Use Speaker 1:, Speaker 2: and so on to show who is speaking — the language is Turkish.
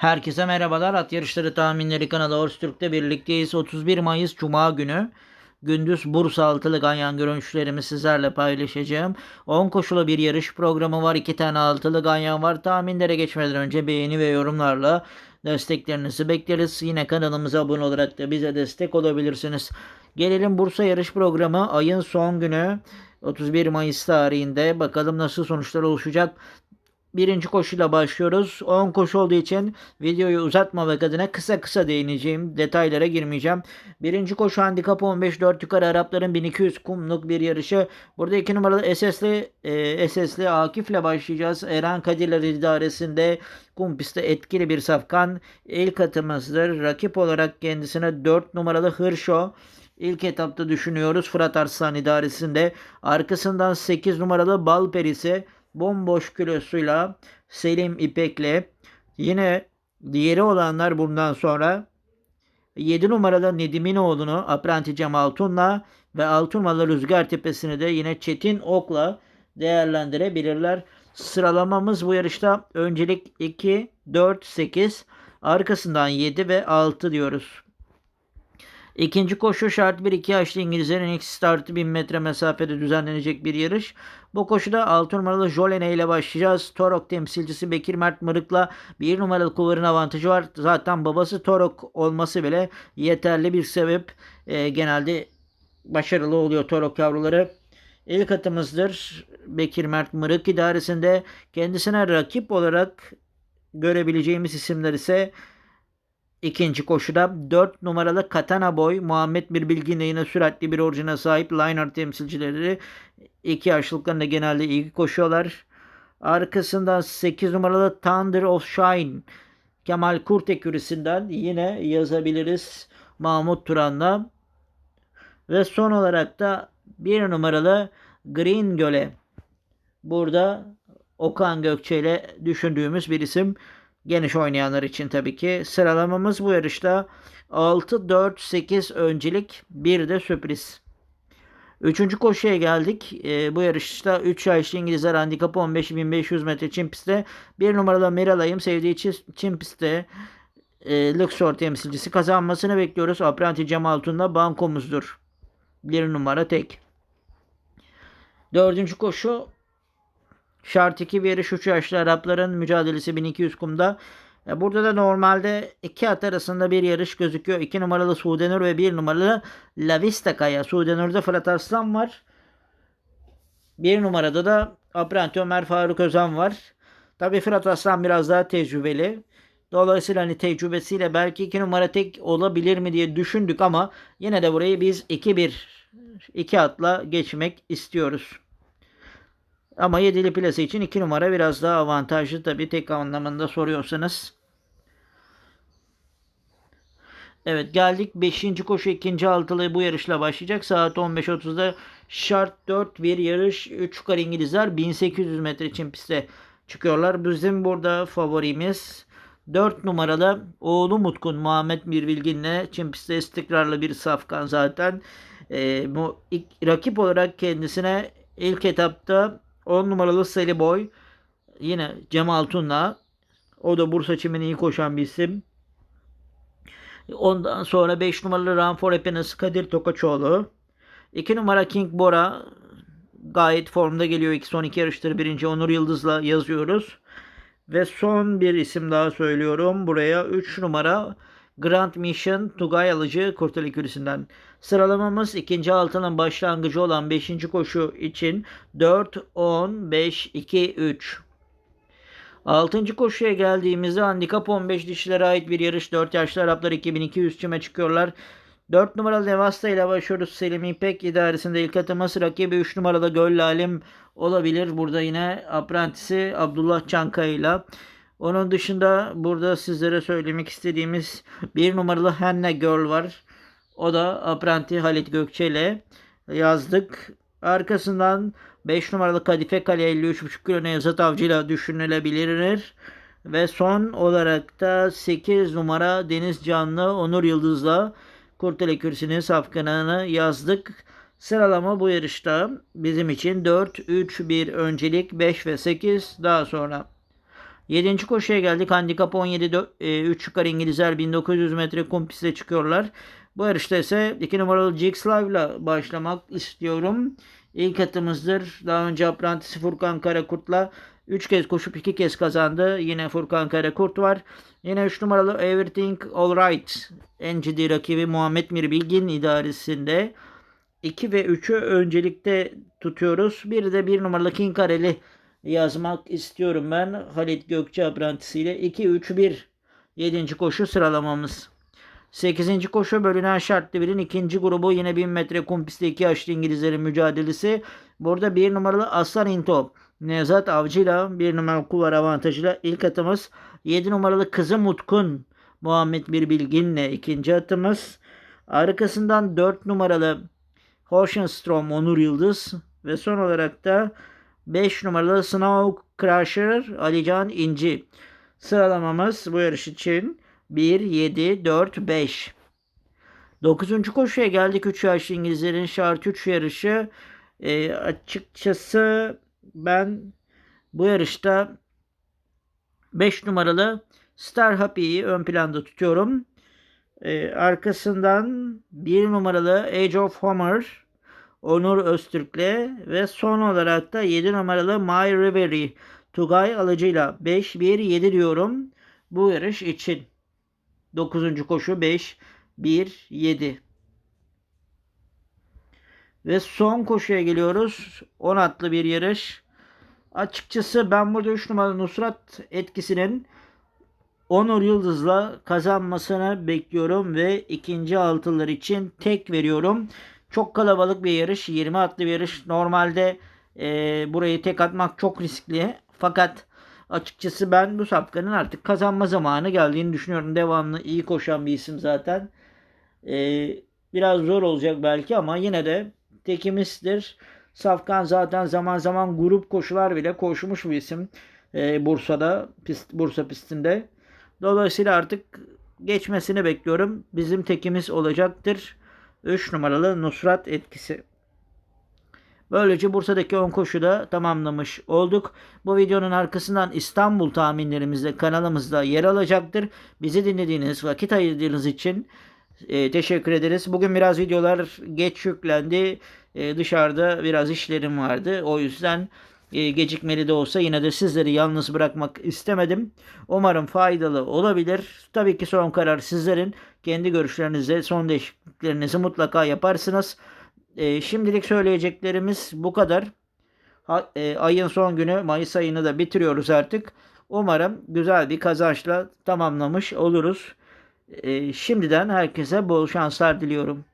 Speaker 1: Herkese merhabalar. At yarışları tahminleri kanalı Orstürk'te birlikteyiz. 31 Mayıs Cuma günü. Gündüz Bursa altılı ganyan görünüşlerimi sizlerle paylaşacağım. 10 koşulu bir yarış programı var. 2 tane altılı ganyan var. Tahminlere geçmeden önce beğeni ve yorumlarla desteklerinizi bekleriz. Yine kanalımıza abone olarak da bize destek olabilirsiniz. Gelelim Bursa yarış programı ayın son günü 31 Mayıs tarihinde. Bakalım nasıl sonuçlar oluşacak. Birinci koşuyla başlıyoruz. 10 koşu olduğu için videoyu uzatmamak adına kısa kısa değineceğim. Detaylara girmeyeceğim. Birinci koşu handikap 15 4 yukarı Arapların 1200 kumluk bir yarışı. Burada 2 numaralı SS'li e, SS'li Akif'le başlayacağız. Eren Kadirler idaresinde kum pistte etkili bir safkan. İlk atımızdır. Rakip olarak kendisine 4 numaralı Hırşo. İlk etapta düşünüyoruz Fırat Arslan idaresinde. Arkasından 8 numaralı Bal Perisi bomboş kilosuyla Selim İpek'le yine diğeri olanlar bundan sonra 7 numaralı Nediminoğlu'nu Apranti Cem Altun'la ve Altunmalı Rüzgar Tepesi'ni de yine Çetin Ok'la değerlendirebilirler. Sıralamamız bu yarışta öncelik 2, 4, 8 arkasından 7 ve 6 diyoruz. İkinci koşu şart 1-2 yaşlı İngilizlerin ilk startı 1000 metre mesafede düzenlenecek bir yarış. Bu koşuda 6 numaralı Jolene ile başlayacağız. Torok temsilcisi Bekir Mert Mırık'la 1 numaralı kulvarın avantajı var. Zaten babası Torok olması bile yeterli bir sebep. E, genelde başarılı oluyor Torok yavruları. İlk atımızdır Bekir Mert Mırık idaresinde kendisine rakip olarak görebileceğimiz isimler ise İkinci koşuda 4 numaralı Katana Boy Muhammed Bir Bilgin'le yine süratli bir orijine sahip Liner temsilcileri iki yaşlılıklarında genelde iyi koşuyorlar. Arkasından 8 numaralı Thunder of Shine Kemal Kurt ekürisinden yine yazabiliriz Mahmut Turan'la. Ve son olarak da bir numaralı Green Göle. Burada Okan Gökçe ile düşündüğümüz bir isim. Geniş oynayanlar için tabii ki. Sıralamamız bu yarışta 6, 4, 8 öncelik bir de sürpriz. Üçüncü koşuya geldik. E, bu yarışta 3 yaşlı İngilizler handikapı 15.500 metre çim pistte. Bir numaralı Miralay'ım sevdiği çim pistte e, Luxor temsilcisi kazanmasını bekliyoruz. Apranti Cem Altun'la bankomuzdur. Bir numara tek. Dördüncü koşu Şart 2 bir yarış 3 yaşlı Arapların mücadelesi 1200 kumda. E, burada da normalde iki at arasında bir yarış gözüküyor. 2 numaralı Sudenur ve 1 numaralı La Vista Kaya. Sudenur'da Fırat Arslan var. 1 numarada da Apranti Ömer Faruk Özen var. Tabi Fırat Aslan biraz daha tecrübeli. Dolayısıyla hani tecrübesiyle belki 2 numara tek olabilir mi diye düşündük ama yine de burayı biz 2-1 2 atla geçmek istiyoruz. Ama yedili plase için 2 numara biraz daha avantajlı tabi tek anlamında soruyorsanız. Evet geldik 5. koşu 2. altılı bu yarışla başlayacak. Saat 15.30'da şart 4 bir yarış 3 yukarı İngilizler 1800 metre için piste çıkıyorlar. Bizim burada favorimiz 4 numaralı oğlu Mutkun Muhammed Mirbilgin'le Çin pistte istikrarlı bir safkan zaten. Ee, bu ilk, rakip olarak kendisine ilk etapta 10 numaralı Sally Boy. Yine Cemal Tun'la. O da Bursa Çimeni iyi koşan bir isim. Ondan sonra 5 numaralı Ranfor Happiness Kadir Tokaçoğlu. 2 numara King Bora gayet formda geliyor. İki son iki yarıştır birinci Onur Yıldız'la yazıyoruz. Ve son bir isim daha söylüyorum. Buraya 3 numara Grand Mission Tugay Alıcı Kurtali Kürüsü'nden. Sıralamamız ikinci altının başlangıcı olan 5. koşu için 4, 10, 5, 2, 3. 6. koşuya geldiğimizde handikap 15 dişilere ait bir yarış. 4 yaşlı Araplar 2200 çime çıkıyorlar. 4 numaralı Nevasta ile başlıyoruz. Selim İpek idaresinde ilk atımız rakibi 3 numaralı Göl Lalim olabilir. Burada yine aprentisi Abdullah Çankaya ile. Onun dışında burada sizlere söylemek istediğimiz bir numaralı Henne Girl var. O da Apprenti Halit Gökçe ile yazdık. Arkasından 5 numaralı Kadife Kale 53.5 kilo Nevzat Avcı ile düşünülebilir. Ve son olarak da 8 numara Deniz Canlı Onur Yıldız'la Kurtele Kürsü'nün safkanını yazdık. Sıralama bu yarışta bizim için 4, 3, 1 öncelik 5 ve 8 daha sonra 7. koşuya geldik. Handikap 17 3 yukarı İngilizler 1900 metre kum piste çıkıyorlar. Bu yarışta ise 2 numaralı Jix Live ile başlamak istiyorum. İlk atımızdır. Daha önce aprantisi Furkan Karakurt'la 3 kez koşup 2 kez kazandı. Yine Furkan Karakurt var. Yine 3 numaralı Everything Alright. NGD rakibi Muhammed Mir Bilgin idaresinde. 2 ve 3'ü öncelikte tutuyoruz. Bir de 1 numaralı King Kareli yazmak istiyorum ben. Halit Gökçe aprantisiyle 2-3-1 7. koşu sıralamamız. 8. koşu bölünen şartlı birin ikinci grubu yine 1000 metre kum pistte iki yaşlı İngilizlerin mücadelesi. Burada 1 numaralı Aslan Into Nevzat Avcı'yla 1 numaralı kuvar avantajıyla ilk atımız. 7 numaralı Kızım Utkun Muhammed Bir Bilgin'le ikinci atımız. Arkasından 4 numaralı Horsenstrom Onur Yıldız ve son olarak da 5 numaralı Snow Crusher Alican İnci. Sıralamamız bu yarış için 1, 7, 4, 5. 9. koşuya geldik. 3 yaşlı İngilizlerin şart 3 yarışı. E, açıkçası ben bu yarışta 5 numaralı Star Happy'yi ön planda tutuyorum. E, arkasından 1 numaralı Age of Homer Onur Öztürk'le ve son olarak da 7 numaralı My Reverie Tugay alıcıyla 5-1-7 diyorum bu yarış için. 9. koşu 5 1 7. Ve son koşuya geliyoruz. 10 atlı bir yarış. Açıkçası ben burada 3 numaralı Nusrat etkisinin Onur Yıldız'la kazanmasını bekliyorum ve ikinci altılar için tek veriyorum. Çok kalabalık bir yarış. 20 atlı bir yarış. Normalde e, burayı tek atmak çok riskli. Fakat açıkçası ben bu sapkanın artık kazanma zamanı geldiğini düşünüyorum. Devamlı iyi koşan bir isim zaten. E, biraz zor olacak belki ama yine de tekimizdir. Safkan zaten zaman zaman grup koşular bile koşmuş bir isim. E, Bursa'da, pist, Bursa pistinde. Dolayısıyla artık geçmesini bekliyorum. Bizim tekimiz olacaktır. 3 numaralı Nusrat etkisi. Böylece Bursa'daki 10 koşu da tamamlamış olduk. Bu videonun arkasından İstanbul tahminlerimiz de kanalımızda yer alacaktır. Bizi dinlediğiniz, vakit ayırdığınız için e, teşekkür ederiz. Bugün biraz videolar geç yüklendi. E, dışarıda biraz işlerim vardı. O yüzden e, gecikmeli de olsa yine de sizleri yalnız bırakmak istemedim. Umarım faydalı olabilir. Tabii ki son karar sizlerin. Kendi görüşlerinizi, son değişikliklerinizi mutlaka yaparsınız. E, şimdilik söyleyeceklerimiz bu kadar. E, ayın son günü Mayıs ayını da bitiriyoruz artık. Umarım güzel bir kazançla tamamlamış oluruz. E, şimdiden herkese bol şanslar diliyorum.